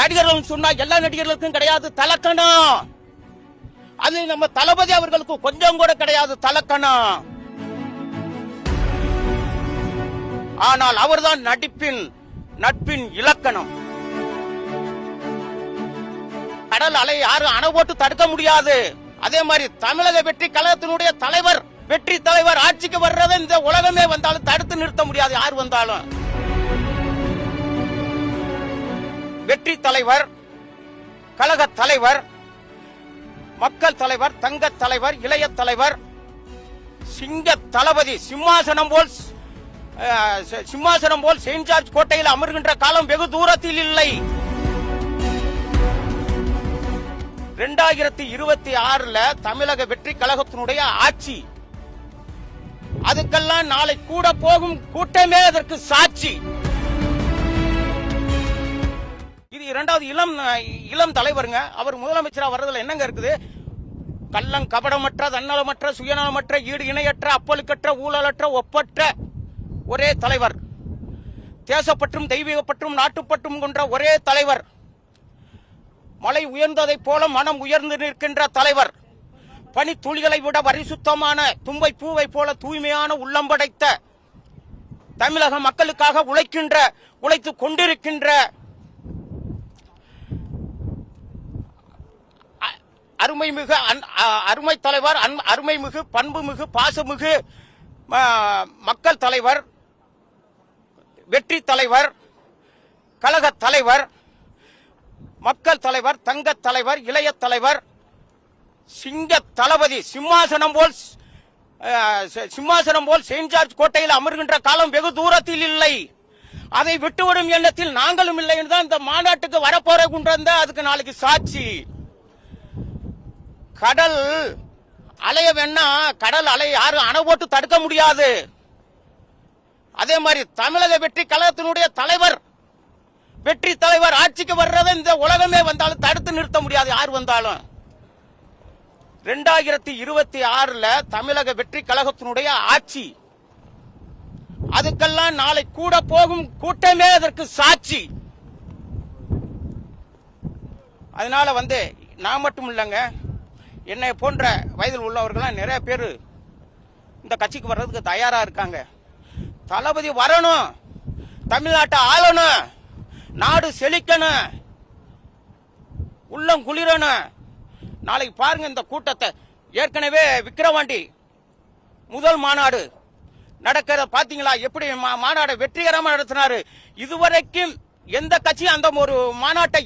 நடிகர்கள் சொன்னா எல்லா நடிகர்களுக்கும் கிடையாது தலக்கணம். அது நம்ம தளபதி அவர்களுக்கு கொஞ்சம் கூட கிடையாது தலக்கணம். ஆனால் அவர்தான் நடிப்பின் நட்பின் இலக்கணம். கடல் அலை யாரும் அணை போட்டு தடுக்க முடியாது. அதே மாதிரி தமிழக வெற்றி கழகத்தினுடைய தலைவர் வெற்றி தலைவர் ஆட்சிக்கு வர்றதை இந்த உலகமே வந்தாலும் தடுத்து நிறுத்த முடியாது. யார் வந்தாலும். வெற்றி தலைவர் கழக தலைவர் மக்கள் தலைவர் தங்க தலைவர் இளைய தலைவர் சிங்க தளபதி சிம்மாசனம் போல் சிம்மாசனம் போல் செயின்ட் ஜார்ஜ் கோட்டையில் அமர்கின்ற காலம் வெகு தூரத்தில் இல்லை. ரெண்டாயிரத்தி இருபத்தி ஆறுல தமிழக வெற்றி கழகத்தினுடைய ஆட்சி. அதுக்கெல்லாம் நாளை கூட போகும் கூட்டமே அதற்கு சாட்சி. இரண்டாவது இளம் இளம் தலைவருங்க. அவர் முதலமைச்சராக வர்றதுல என்னங்க இருக்குது? கள்ளம் கபடமற்ற தன்னலமற்ற சுயநலமற்ற ஈடு இணையற்ற அப்பலுக்கற்ற ஊழலற்ற ஒப்பற்ற ஒரே தலைவர். தேசப்பற்றும் தெய்வீகப்பற்றும் நாட்டுப்பற்றும் கொண்ட ஒரே தலைவர். மலை உயர்ந்ததைப் போல மனம் உயர்ந்து நிற்கின்ற தலைவர். பனி துளிகளை விட வரிசுத்தமான தும்பை பூவை போல தூய்மையான உள்ளம் படைத்த தமிழக மக்களுக்காக உழைக்கின்ற உழைத்துக் கொண்டிருக்கின்ற அருமைமிகு அருமை தலைவர் அன்- அருமைமிகு பண்புமிகு பாசமிகு மக்கள் தலைவர் வெற்றி தலைவர் கழக தலைவர் மக்கள் தலைவர் தங்க தலைவர் இளைய தலைவர் சிங்க தளபதி சிம்மாசனம் போல் சிம்மாசனம் போல் செயின்ட் ஜார்ஜ் கோட்டையில் அமர்கின்ற காலம் வெகு தூரத்தில் இல்லை. அதை விட்டுவிடும் எண்ணத்தில் நாங்களும் இல்லை தான் இந்த மாநாட்டுக்கு வரப்போற கொண்டு அதுக்கு நாளைக்கு சாட்சி. கடல் அலைய வேணா கடல் அலை யாரும் அணை போட்டு தடுக்க முடியாது. அதே மாதிரி தமிழக வெற்றி கழகத்தினுடைய தலைவர் வெற்றி தலைவர் ஆட்சிக்கு வர்றதை இந்த உலகமே வந்தாலும் தடுத்து நிறுத்த முடியாது. யார் வந்தாலும்? ரெண்டாயிரத்தி இருபத்தி ஆறுல தமிழக வெற்றி கழகத்தினுடைய ஆட்சி. அதுக்கெல்லாம் நாளை கூட போகும் கூட்டமே அதற்கு சாட்சி. அதனால வந்து நான் மட்டும் இல்லைங்க. என்னை போன்ற வயதில் உள்ளவர்கள்லாம் நிறைய பேர் இந்த கட்சிக்கு வர்றதுக்கு தயாரா இருக்காங்க. தளபதி வரணும். தமிழ்நாட்டை ஆளணும். நாடு செழிக்கணும். உள்ளம் குளிரணும். நாளைக்கு பாருங்க இந்த கூட்டத்தை. ஏற்கனவே விக்கிரவாண்டி முதல் மாநாடு நடக்கிறத பாத்தீங்களா எப்படி மா- மாநாடை வெற்றிகரமாக நடத்தினாரு. இதுவரைக்கும் எந்த கட்சியும் அந்த ஒரு மாநாட்டை